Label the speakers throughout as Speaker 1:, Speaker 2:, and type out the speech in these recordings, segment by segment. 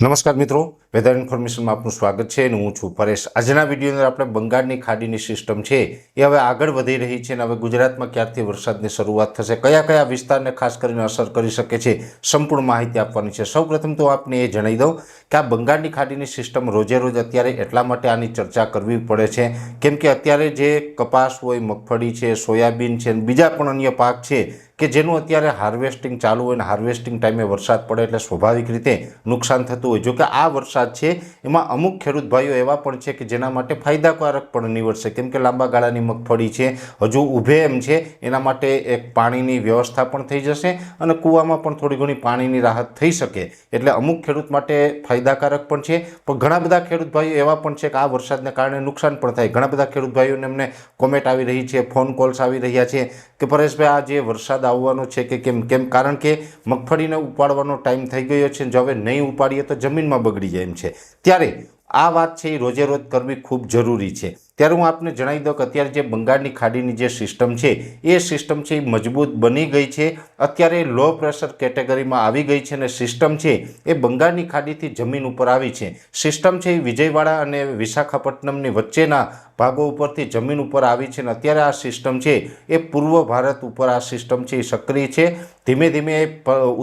Speaker 1: નમસ્કાર મિત્રો. વેધર ઇન્ફોર્મેશનમાં આપનું સ્વાગત છે અને હું છું પરેશ. આજના વિડીયોની અંદર આપણે બંગાળની ખાડીની સિસ્ટમ છે, એ હવે આગળ વધી રહી છે અને હવે ગુજરાતમાં ક્યારથી વરસાદની શરૂઆત થશે, કયા કયા વિસ્તારને ખાસ કરીને અસર કરી શકે છે, સંપૂર્ણ માહિતી આપવાની છે. સૌપ્રથમ તો આપને એ જણાવી દઉં કે આ બંગાળની ખાડીની સિસ્ટમ રોજે રોજ અત્યારે એટલા માટે આની ચર્ચા કરવી પડે છે, કેમ કે અત્યારે જે કપાસ હોય, મગફળી છે, સોયાબીન છે અને બીજા પણ અન્ય પાક છે કે જેનું અત્યારે હાર્વેસ્ટિંગ ચાલુ હોય અને હાર્વેસ્ટિંગ ટાઈમે વરસાદ પડે એટલે સ્વાભાવિક રીતે નુકસાન થતું હોય. જો કે આ વરસાદ છે. એમાં અમુક ખેડૂત ભાઈઓ એવા પણ છે કે જેના માટે ફાયદાકારક પણ નીવડશે. કેમ કે લાંબા ગાળાની મગફળી છે, હજુ ઊભે એમ છે, એના માટે એક પાણીની વ્યવસ્થા પણ થઈ જશે અને કૂવામાં પણ થોડી ઘણી પાણીની રાહત થઈ શકે. એટલે અમુક ખેડૂત માટે ફાયદાકારક પણ છે. પણ ઘણા બધા ખેડૂત ભાઈઓ એવા પણ છે કે આ વરસાદને કારણે નુકસાન પણ થાય. ઘણા બધા ખેડૂત ભાઈઓને એમને કોમેન્ટ આવી રહી છે, ફોન કોલ્સ આવી રહ્યા છે કે પરેશભાઈ, આ જે વરસાદ આવવાનો છે કે કેમ? કેમ? કારણ કે મગફળીને ઉપાડવાનો ટાઈમ થઈ ગયો છે. જો હવે નહીં ઉપાડીએ તો જમીનમાં બગડી જાય એમ છે. ત્યારે આ વાત છે એ રોજે રોજ કરવી ખૂબ જરૂરી છે. ત્યારે હું આપને જણાવી દઉં કે અત્યારે જે બંગાળની ખાડીની જે સિસ્ટમ છે, એ સિસ્ટમ છે એ મજબૂત બની ગઈ છે. અત્યારે લો પ્રેશર કેટેગરીમાં આવી ગઈ છે અને સિસ્ટમ છે એ બંગાળની ખાડીથી જમીન ઉપર આવી છે. સિસ્ટમ છે એ વિજયવાડા અને વિશાખાપટ્ટનમની વચ્ચેના ભાગો ઉપરથી જમીન ઉપર આવી છે અને અત્યારે આ સિસ્ટમ છે એ પૂર્વ ભારત ઉપર આ સિસ્ટમ છે એ સક્રિય છે. ધીમે ધીમે એ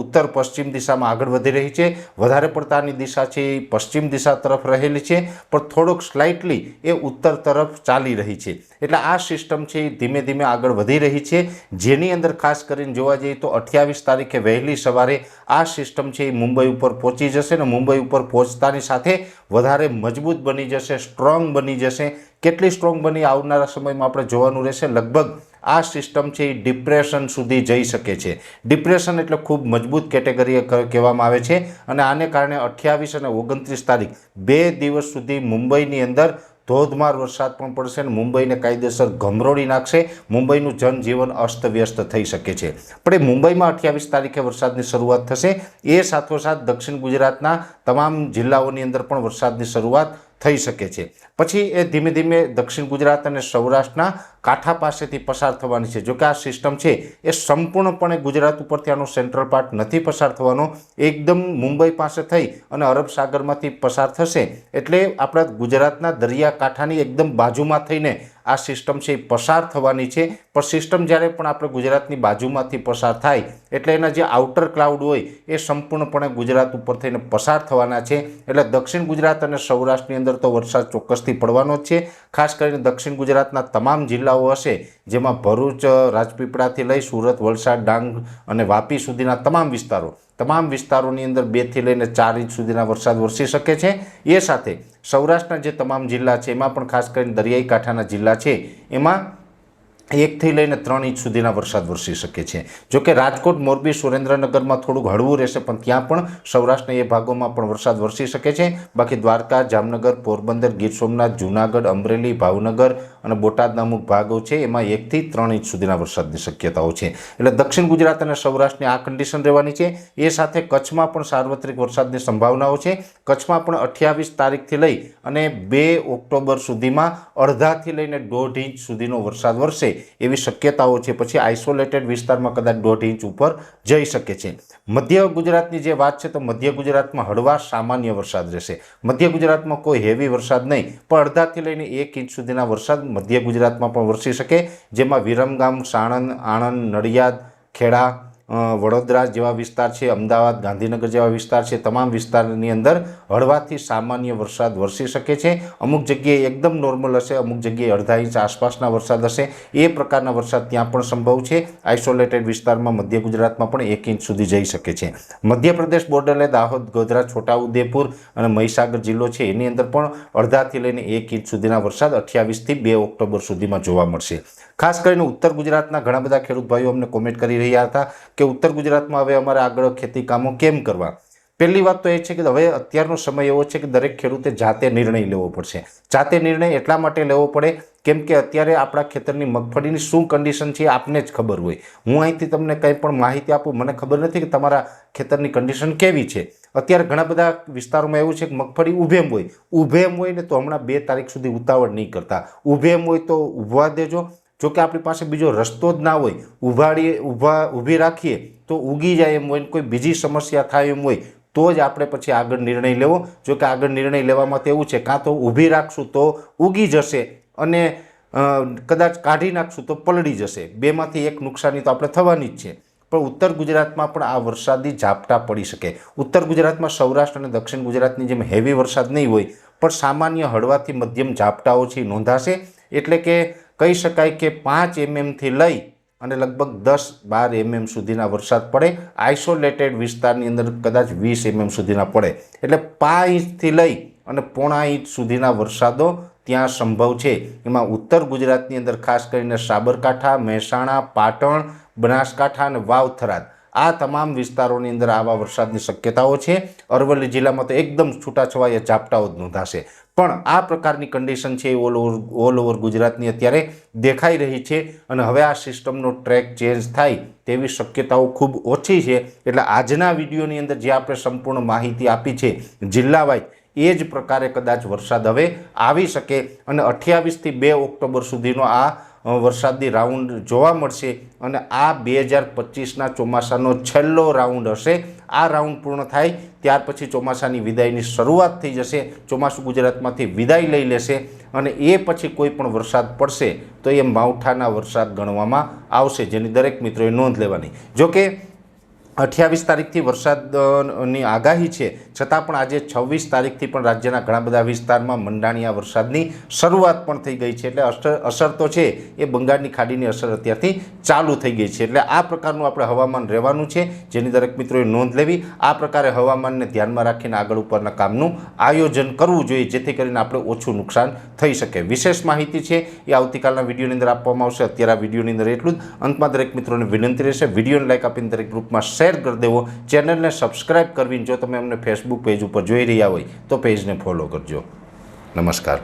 Speaker 1: ઉત્તર પશ્ચિમ દિશામાં આગળ વધી રહી છે. વધારે પડતાની દિશા છે એ પશ્ચિમ દિશા તરફ રહેલી છે, પણ થોડોક સ્લાઇટલી એ ઉત્તર તરફ ચાલી રહી છે. એટલે આ સિસ્ટમ છે એ ધીમે ધીમે આગળ વધી રહી છે. જેની અંદર ખાસ કરીને જોવા જઈએ તો અઠ્યાવીસ તારીખે વહેલી સવારે આ સિસ્ટમ છે એ મુંબઈ ઉપર પહોંચી જશે ને મુંબઈ ઉપર પહોંચતાની સાથે વધારે મજબૂત બની જશે, સ્ટ્રોંગ બની જશે. કેટલી સ્ટ્રોંગ બની આવનારા સમયમાં આપણે જોવાનું રહેશે. લગભગ આ સિસ્ટમ છે એ ડિપ્રેશન સુધી જઈ શકે છે. ડિપ્રેશન એટલે ખૂબ મજબૂત કેટેગરી કહેવામાં આવે છે અને આને કારણે અઠ્યાવીસ અને ઓગણત્રીસ તારીખ બે દિવસ સુધી મુંબઈની અંદર ધોધમાર વરસાદ પણ પડશે અને મુંબઈને કાયદેસર ગમરોડી નાખશે. મુંબઈનું જનજીવન અસ્તવ્યસ્ત થઈ શકે છે. પણ એ મુંબઈમાં અઠ્યાવીસ તારીખે વરસાદની શરૂઆત થશે. એ સાથોસાથ દક્ષિણ ગુજરાતના તમામ જિલ્લાઓની અંદર પણ વરસાદની શરૂઆત થઈ શકે છે. પછી એ ધીમે ધીમે દક્ષિણ ગુજરાત અને સૌરાષ્ટ્રના કાંઠા પાસેથી પસાર થવાની છે. જોકે આ સિસ્ટમ છે એ સંપૂર્ણપણે ગુજરાત ઉપરથી આનો સેન્ટ્રલ પાર્ટ નથી પસાર થવાનો. એકદમ મુંબઈ પાસે થઈ અને અરબ સાગરમાંથી પસાર થશે એટલે આપણા ગુજરાતના દરિયાકાંઠાની એકદમ બાજુમાં થઈને આ સિસ્ટમ છે એ પસાર થવાની છે. પણ સિસ્ટમ જ્યારે પણ આપણે ગુજરાતની બાજુમાંથી પસાર થાય એટલે એના જે આઉટર ક્લાઉડ હોય એ સંપૂર્ણપણે ગુજરાત ઉપર થઈને પસાર થવાના છે. એટલે દક્ષિણ ગુજરાત અને સૌરાષ્ટ્રની અંદર તો વરસાદ ચોક્કસથી પડવાનો જ છે. ખાસ કરીને દક્ષિણ ગુજરાતના તમામ જિલ્લાઓ હશે, જેમાં ભરૂચ રાજપીપળાથી લઈ સુરત, વલસાડ, ડાંગ અને વાપી સુધીના તમામ વિસ્તારો, તમામ વિસ્તારોની અંદર બેથી લઈને ચાર ઇંચ સુધીના વરસાદ વરસી શકે છે. એ સાથે સૌરાષ્ટ્રના જે તમામ જિલ્લા છે, એમાં પણ ખાસ કરીને દરિયાઈ કાંઠાના જિલ્લા છે, એમાં એકથી લઈને ત્રણ ઇંચ સુધીના વરસાદ વરસી શકે છે. જોકે રાજકોટ, મોરબી, સુરેન્દ્રનગરમાં થોડુંક હળવું રહેશે, પણ ત્યાં પણ સૌરાષ્ટ્રના એ ભાગોમાં પણ વરસાદ વરસી શકે છે. બાકી દ્વારકા, જામનગર, પોરબંદર, ગીર સોમનાથ, જૂનાગઢ, અમરેલી, ભાવનગર અને બોટાદના અમુક ભાગો છે, એમાં એકથી ત્રણ ઇંચ સુધીના વરસાદની શક્યતાઓ છે. એટલે દક્ષિણ ગુજરાત અને સૌરાષ્ટ્રની આ કન્ડિશન રહેવાની છે. એ સાથે કચ્છમાં પણ સાર્વત્રિક વરસાદની સંભાવનાઓ છે. કચ્છમાં પણ અઠ્યાવીસ તારીખથી લઈ અને બે ઓક્ટોબર સુધીમાં અડધાથી લઈને દોઢ ઇંચ સુધીનો વરસાદ વરસે. એવી શક્યતાઓ છે. પછી આઇસોલેટેડ વિસ્તારમાં કદાચ દોઢ ઇંચ ઉપર જઈ શકે છે. મધ્ય ગુજરાતની જે વાત છે, તો મધ્ય ગુજરાતમાં હળવા સામાન્ય વરસાદ રહેશે. મધ્ય ગુજરાતમાં કોઈ હેવી વરસાદ નહીં, પણ અડધાથી લઈને એક ઇંચ સુધીના વરસાદ મધ્ય ગુજરાતમાં પણ વરસી શકે. જેમાં વિરમગામ, સાણંદ, આણંદ, નડિયાદ, ખેડા વડોદરા જેવા વિસ્તાર છે, અમદાવાદ, ગાંધીનગર જેવા વિસ્તાર છે, તમામ વિસ્તારની અંદર હળવાથી સામાન્ય વરસાદ વરસી શકે છે. અમુક જગ્યાએ એકદમ નોર્મલ હશે, અમુક જગ્યાએ અડધા ઇંચ આસપાસના વરસાદ હશે. એ પ્રકારના વરસાદ ત્યાં પણ સંભવ છે. આઇસોલેટેડ વિસ્તારમાં મધ્ય ગુજરાતમાં પણ એક ઇંચ સુધી જઈ શકે છે. મધ્યપ્રદેશ બોર્ડરે દાહોદ, ગોધરા, છોટાઉદેપુર અને મહીસાગર જિલ્લો છે. એની અંદર પણ અડધાથી લઈને એક ઇંચ સુધીના વરસાદ અઠ્યાવીસથી બે ઓક્ટોબર સુધીમાં જોવા મળશે. ખાસ કરીને ઉત્તર ગુજરાતના ઘણા બધા ખેડૂત ભાઈઓ અમને કોમેન્ટ કરી રહ્યા હતા કે ઉત્તર ગુજરાતમાં હવે અમારે આગળ ખેતી કામો કેમ કરવા? પહેલી વાત તો એ છે કે હવે અત્યારનો સમય એવો છે કે દરેક ખેડૂતે જાતે નિર્ણય લેવો પડશે. જાતે નિર્ણય એટલા માટે લેવો પડે કેમ કે અત્યારે આપણા ખેતરની મગફળીની શું કન્ડિશન છે આપને જ ખબર હોય. હું અહીંથી તમને કંઈ પણ માહિતી આપું, મને ખબર નથી કે તમારા ખેતરની કન્ડિશન કેવી છે. અત્યારે ઘણા બધા વિસ્તારોમાં એવું છે કે મગફળી ઊભેમ હોય. ઊભેમ હોય ને તો હમણાં બે તારીખ સુધી ઉતાવળ નહીં કરતા. ઊભેમ હોય તો ઊભવા દેજો. જો કે આપણી પાસે બીજો રસ્તો જ ના હોય, ઉભાડીએ ઊભા ઊભી રાખીએ, તો ઉગી જાય એમ હોય ને કોઈ બીજી સમસ્યા થાય એમ હોય, તો જ આપણે પછી આગળ નિર્ણય લેવો. જો કે આગળ નિર્ણય લેવામાં તો એવું છે, કાં તો ઊભી રાખશું તો ઉગી જશે અને કદાચ કાઢી નાખશું તો પલળી જશે. બેમાંથી એક નુકસાની તો આપણે થવાની જ છે. પણ ઉત્તર ગુજરાતમાં પણ આ વરસાદી ઝાપટા પડી શકે. ઉત્તર ગુજરાતમાં સૌરાષ્ટ્ર અને દક્ષિણ ગુજરાતની જેમ હેવી વરસાદ નહીં હોય, પણ સામાન્ય હળવાથી મધ્યમ ઝાપટાઓ છે નોંધાશે. એટલે કે કહી શકાય કે પાંચ એમએમથી લઈ અને લગભગ દસ બાર એમએમ સુધીના વરસાદ પડે. આઇસોલેટેડ વિસ્તારની અંદર કદાચ વીસ એમએમ સુધીના પડે. એટલે પા ઇંચથી લઈ અને પોણા ઇંચ સુધીના વરસાદો ત્યાં સંભવ છે. એમાં ઉત્તર ગુજરાતની અંદર ખાસ કરીને સાબરકાંઠા, મહેસાણા, પાટણ, બનાસકાંઠા અને વાવ થરાદ આ તમામ વિસ્તારોની અંદર આવા વરસાદની શક્યતાઓ છે. અરવલ્લી જિલ્લામાં તો એકદમ છૂટાછવાયા ઝાપટાઓ જ નોંધાશે. પણ આ પ્રકારની કન્ડિશન છે એ ઓલ ઓવર ઓલ ઓવર ગુજરાતની અત્યારે દેખાઈ રહી છે અને હવે આ સિસ્ટમનો ટ્રેક ચેન્જ થાય તેવી શક્યતાઓ ખૂબ ઓછી છે. એટલે આજના વિડીયોની અંદર જે આપણે સંપૂર્ણ માહિતી આપી છે જિલ્લાવાઇઝ એ જ પ્રકારે કદાચ વરસાદ હવે આવી શકે અને અઠ્યાવીસથી બે ઓક્ટોબર સુધીનો આ વરસાદી રાઉન્ડ જોવા મળશે અને આ બે હજાર પચીસના ચોમાસાનો છેલ્લો રાઉન્ડ હશે. આ રાઉન્ડ પૂર્ણ થાય ત્યાર પછી ચોમાસાની વિદાયની શરૂઆત થઈ જશે. ચોમાસું ગુજરાતમાંથી વિદાય લઈ લેશે અને એ પછી કોઈ પણ વરસાદ પડશે તો એ માવઠાના વરસાદ ગણવામાં આવશે, જેની દરેક મિત્રોએ નોંધ લેવાની. જોકે અઠ્યાવીસ તારીખથી વરસાદની આગાહી છે. છતાં પણ આજે છવ્વીસ તારીખથી પણ રાજ્યના ઘણા બધા વિસ્તારમાં મંડાણીયા વરસાદની શરૂઆત પણ થઈ ગઈ છે. એટલે અસર તો છે, એ બંગાળની ખાડીની અસર અત્યારથી ચાલુ થઈ ગઈ છે. એટલે આ પ્રકારનું આપણે હવામાન રહેવાનું છે, જેની દરેક મિત્રોએ નોંધ લેવી. આ પ્રકારે હવામાનને ધ્યાનમાં રાખીને આગળ ઉપરના કામનું આયોજન કરવું જોઈએ, જેથી કરીને આપણે ઓછું નુકસાન થઈ શકે. વિશેષ માહિતી છે, એ આવતીકાલના વિડીયોની અંદર આપવામાં આવશે. અત્યારે આ વિડીયોની અંદર એટલું જ. અંતમાં દરેક મિત્રોને વિનંતી રહેશે. વિડીયોને લાઇક આપીને દરેક ગ્રુપમાં શેર કરી દેવો. ચેનલને સબસ્ક્રાઇબ કરવી જો તમે અમને ફેસબુક પેજ ઉપર જોઈ રહ્યા હોય તો પેજને ફોલો કરજો. નમસ્કાર.